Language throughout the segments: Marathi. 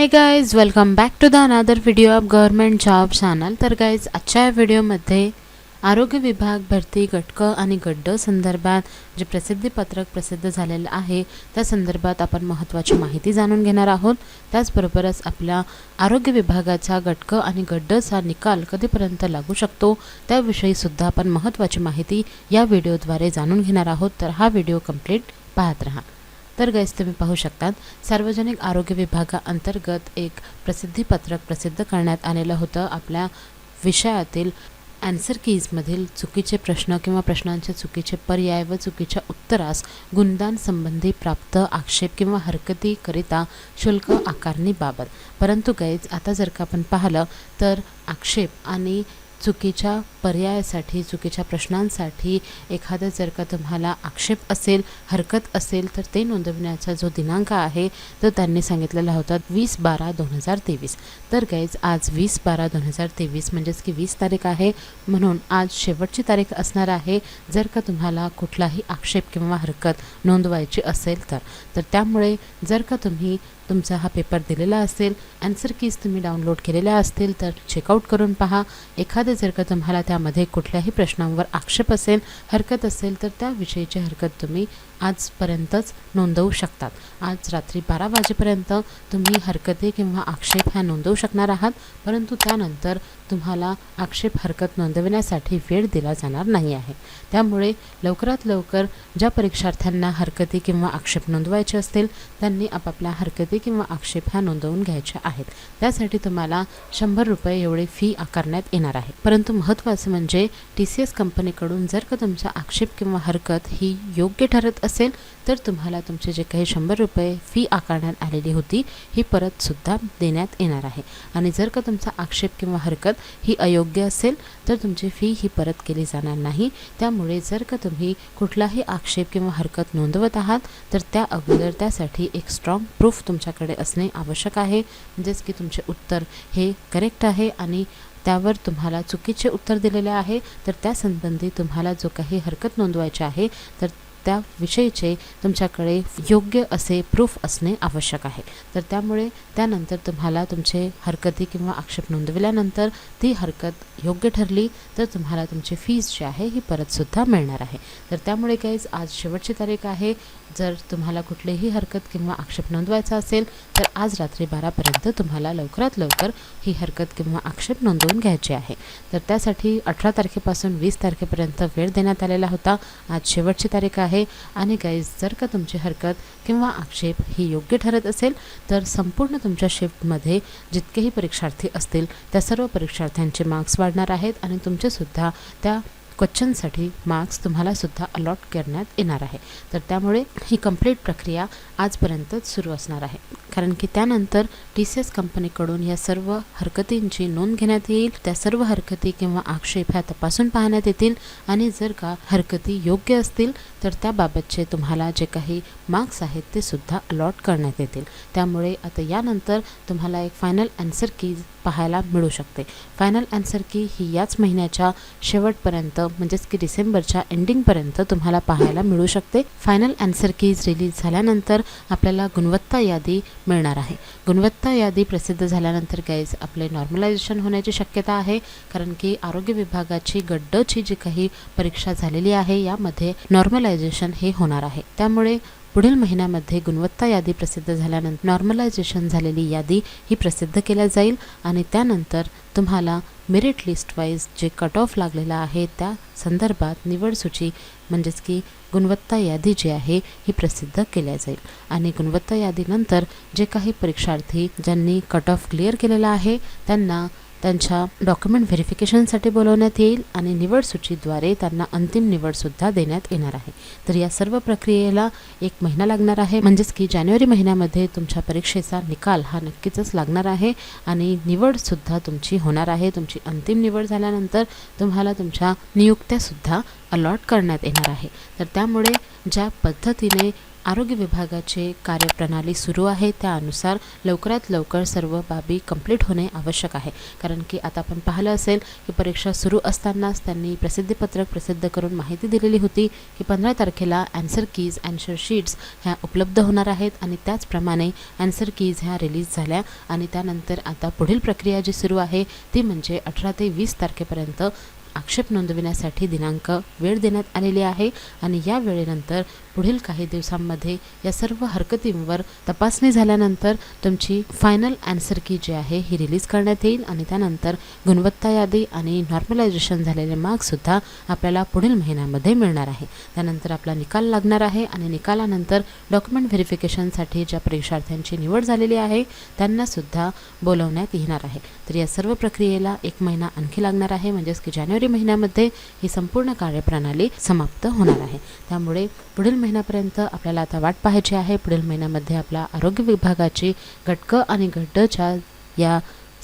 Hey guys welcome back to the another video of government job channel तर गाईज आजच्या या व्हिडिओमध्ये आरोग्य विभाग भरती गटकं आणि गड्ड संदर्भात जे प्रसिद्धीपत्रक प्रसिद्ध झालेलं आहे त्या संदर्भात आपण महत्त्वाची माहिती जाणून घेणार आहोत. त्याचबरोबरच आपल्या आरोग्य विभागाचा गटकं आणि गड्डचा निकाल कधीपर्यंत लागू शकतो त्याविषयीसुद्धा आपण महत्त्वाची माहिती या व्हिडिओद्वारे जाणून घेणार आहोत. तर हा व्हिडिओ कंप्लीट पाहत राहा. तर गैस तुम्ही पाहू शकतात. सार्वजनिक आरोग्य विभागाअंतर्गत एक प्रसिद्धीपत्रक प्रसिद्ध करण्यात आलेलं होतं. आपल्या विषयातील ॲन्सर कीजमधील चुकीचे प्रश्न किंवा प्रश्नांचे चुकीचे पर्याय व चुकीच्या उत्तरास गुणदान संबंधी प्राप्त आक्षेप किंवा हरकतीकरिता शुल्क आकारणीबाबत. परंतु गैज आता जर का आपण पाहिलं तर आक्षेप आणि चुकीच्या पर्यायासाठी चुकीच्या प्रश्नांसाठी एखादं जर का तुम्हाला आक्षेप असेल हरकत असेल तर ते नोंदवण्याचा जो दिनांक आहे तो त्यांनी सांगितलेला होता वीस बारा दोन हजार तेवीस. तर गाईज आज वीस बारा दोन हजार तेवीस म्हणजेच की वीस तारीख आहे. म्हणून आज शेवटची तारीख असणार आहे. जर का तुम्हाला कुठलाही आक्षेप किंवा हरकत नोंदवायची असेल तर. तर त्यामुळे जर का तुम्ही तुमचा हा पेपर दिलेला असेल ॲन्सर कीज तुम्ही डाउनलोड केलेल्या असतील तर चेकआउट करून पहा. एखादं जर का तुम्हाला त्यामध्ये कुठल्याही प्रश्नांवर आक्षेप असेल हरकत असेल तर त्याविषयीची हरकत तुम्ही आजपर्यंतच नोंदवू शकतात. आज रात्री बारा वाजेपर्यंत तुम्ही हरकती किंवा आक्षेप ह्या नोंदवू शकणार आहात परंतु त्यानंतर तुम्हाला आक्षेप हरकत नोंदविण्यासाठी वेळ दिला जाणार नाही आहे. त्यामुळे लवकरात लवकर ज्या परीक्षार्थ्यांना हरकती किंवा आक्षेप नोंदवायचे असतील त्यांनी आपापल्या हरकती किंवा आक्षेप ह्या नोंदवून घ्यायच्या आहेत. त्यासाठी तुम्हाला शंभर रुपये एवढी फी आकारण्यात येणार आहे. परंतु महत्त्वाचं म्हणजे टी सी एस कंपनीकडून जर का तुमचा आक्षेप किंवा हरकत ही योग्य ठरत असेल असेल तर तुम्हाला तुमचे जे काही शंभर रुपये फी आकारण्यात आलेली होती ही परत सुद्धा देण्यात येणार आहे. आणि जर का तुमचा आक्षेप किंवा हरकत ही अयोग्य असेल तर तुमची फी ही परत केली जाणार नाही. त्यामुळे जर का तुम्ही कुठलाही आक्षेप किंवा हरकत नोंदवत आहात तर त्या अगोदर त्यासाठी एक स्ट्रॉंग प्रूफ तुमच्याकडे असणे आवश्यक आहे. म्हणजेच की तुमचे उत्तर हे करेक्ट आहे आणि त्यावर तुम्हाला चुकीचे उत्तर दिलेले आहे. तर त्या संबंधी तुम्हाला जो काही हरकत नोंदवायची आहे तर त्याविषयीचे तुमच्याकडे योग्य असे प्रूफ असणे आवश्यक आहे. तर त्यामुळे त्यानंतर तुम्हाला तुमचे हरकती किंवा आक्षेप नोंदविल्यानंतर ती हरकत योग्य ठरली तर तुम्हाला तुमची फीज जी आहे ही परतसुद्धा मिळणार आहे. तर त्यामुळे काहीच आज शेवटची तारीख आहे. जर तुम्हाला कुठलीही हरकत किंवा आक्षेप नोंदवायचा असेल तर आज रात्री बारापर्यंत तुम्हाला लवकरात लवकर ही हरकत किंवा आक्षेप नोंदवून घ्यायची आहे. तर त्यासाठी अठरा तारखेपासून वीस तारखेपर्यंत वेळ देण्यात आलेला होता. आज शेवटची तारीख आहे. आहे. आणि गाईज जर का तुमची हरकत किंवा आक्षेप ही योग्य ठरत असेल तर संपूर्ण तुमच्या शिफ्टमध्ये जितकेही परीक्षार्थी असतील त्या सर्व परीक्षार्थ्यांचे मार्क्स वाढणार आहेत आणि तुमचेसुद्धा त्या क्वेश्चनसाठी मार्क्स तुम्हालासुद्धा अलॉट करण्यात येणार आहे. तर त्यामुळे ही कंप्लीट प्रक्रिया आजपर्यंतच सुरू असणार आहे. कारण की त्यानंतर टी सी एस कंपनीकडून या सर्व हरकतींची नोंद घेण्यात येईल. त्या सर्व हरकती किंवा आक्षेप ह्या तपासून पाहण्यात येतील. आणि जर का हरकती योग्य असतील तर त्याबाबतचे तुम्हाला जे काही मार्क्स आहेत ते सुद्धा अलॉट करण्यात येतील. त्यामुळे आता यानंतर तुम्हाला एक फायनल ॲन्सर की पाहायला मिळू शकते. फायनल ॲन्सर की ही याच महिन्याच्या शेवटपर्यंत म्हणजेच की डिसेंबरच्या एंडिंगपर्यंत तुम्हाला पाहायला मिळू शकते. फायनल ॲन्सर कीज रिलीज झाल्यानंतर आपल्याला गुणवत्ता यादी मिळणार आहे. गुणवत्ता यादी प्रसिद्ध झाल्यानंतर गाईज आपले नॉर्मलायझेशन होण्याची शक्यता आहे. कारण की आरोग्य विभागाची गड्डची जी काही परीक्षा झालेली आहे यामध्ये नॉर्मलायझेशन हे होणार आहे. त्यामुळे पुढील महिन्यामध्ये गुणवत्ता यादी प्रसिद्ध झाल्यानंतर नॉर्मलायझेशन झालेली यादी ही प्रसिद्ध केल्या जाईल. आणि त्यानंतर तुम्हाला मेरिट लिस्ट वाईज जे कट ऑफ लागलेला आहे त्या संदर्भात निवड सूची म्हणजेच की गुणवत्ता यादी जी आहे ही प्रसिद्ध केल्या जाईल. आणि गुणवत्ता यादीनंतर जे काही परीक्षार्थी ज्यांनी कट ऑफ क्लिअर केलेला आहे त्यांना त्यांच्या डॉक्युमेंट व्हेरिफिकेशनसाठी बोलवण्यात येईल आणि निवड सूचीद्वारे त्यांना अंतिम निवडसुद्धा देण्यात येणार आहे. तर या सर्व प्रक्रियेला एक महिना लागणार आहे. म्हणजेच की जानेवारी महिन्यामध्ये तुमच्या परीक्षेचा निकाल हा नक्कीच लागणार आहे आणि निवडसुद्धा तुमची होणार आहे. तुमची अंतिम निवड झाल्यानंतर तुम्हाला तुमच्या नियुक्त्यासुद्धा अलॉट करण्यात येणार आहे. तर त्यामुळे ज्या पद्धतीने आरोग्य विभागाचे कार्यप्रणाली सुरू आहे. त्यानुसार लवकरात लवकर सर्व बाबी कंप्लीट होणे आवश्यक आहे. कारण की आता आपण पाहिलं असेल की परीक्षा सुरू असतानाच त्यांनी प्रसिद्धीपत्रक प्रसिद्ध करून माहिती दिलेली होती की पंधरा तारखेला ॲन्सर कीज ॲन्सर शीट्स ह्या उपलब्ध होणार आहेत आणि त्याचप्रमाणे ॲन्सर कीज ह्या रिलीज झाल्या आणि त्यानंतर आता पुढील प्रक्रिया जी सुरू आहे ती म्हणजे अठरा ते वीस तारखेपर्यंत आक्षेप नोंदविण्यासाठी दिनांक वेळ देण्यात आलेली आहे आणि या वेळेनंतर पुढील काही दिवसांमध्ये या सर्व हरकतींवर तपासणी झाल्यानंतर तुमची फायनल अँसर की जी आहे ही रिलीज करण्यात येईल आणि त्यानंतर गुणवत्ता यादी आणि नॉर्मलायझेशन झालेले मार्क्ससुद्धा आपल्याला पुढील महिन्यामध्ये मिळणार आहे. त्यानंतर आपला निकाल लागणार आहे आणि निकालानंतर डॉक्युमेंट व्हेरिफिकेशनसाठी ज्या परीक्षार्थ्यांची निवड झालेली आहे त्यांनासुद्धा बोलवण्यात येणार आहे. तर या सर्व प्रक्रियेला एक महिना आणखी लागणार आहे म्हणजेच की जानेवारी महिन्यामध्ये ही संपूर्ण कार्यप्रणाली समाप्त होणार आहे. त्यामुळे पुढील महिन्यापर्यंत आपल्याला आता वाट पाहायची आहे. पुढील महिन्यामध्ये आपला आरोग्य विभागाची घटकं आणि गड्डच्या या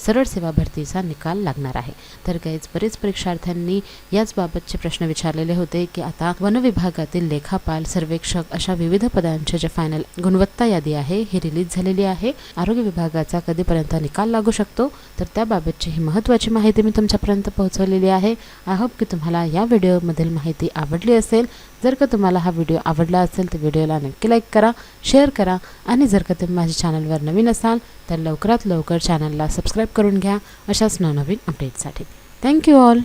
सरळ सेवा भरतीचा निकाल लागणार आहे. तर काहीच बरेच परीक्षार्थ्यांनी याच बाबतचे प्रश्न विचारलेले होते की आता वन विभागातील लेखापाल सर्वेक्षक अशा विविध पदांचे जे फायनल गुणवत्ता यादी आहे ही रिलीज झालेली आहे. आरोग्य विभागाचा कधीपर्यंत निकाल लागू शकतो? तर त्याबाबतची ही महत्त्वाची माहिती मी तुमच्यापर्यंत पोहोचवलेली आहे. आय होप की तुम्हाला या व्हिडिओमधील माहिती आवडली असेल. जर का तुम्हाला हा व्हिडिओ आवडला असेल तर व्हिडिओला नक्की लाईक करा शेअर करा. आणि जर का तुम्ही माझ्या चॅनलवर नवीन असाल तर लवकरात लवकर चॅनलला सबस्क्राईब करून घ्या अशाच नवनवीन अपडेटसाठी थँक्यू ऑल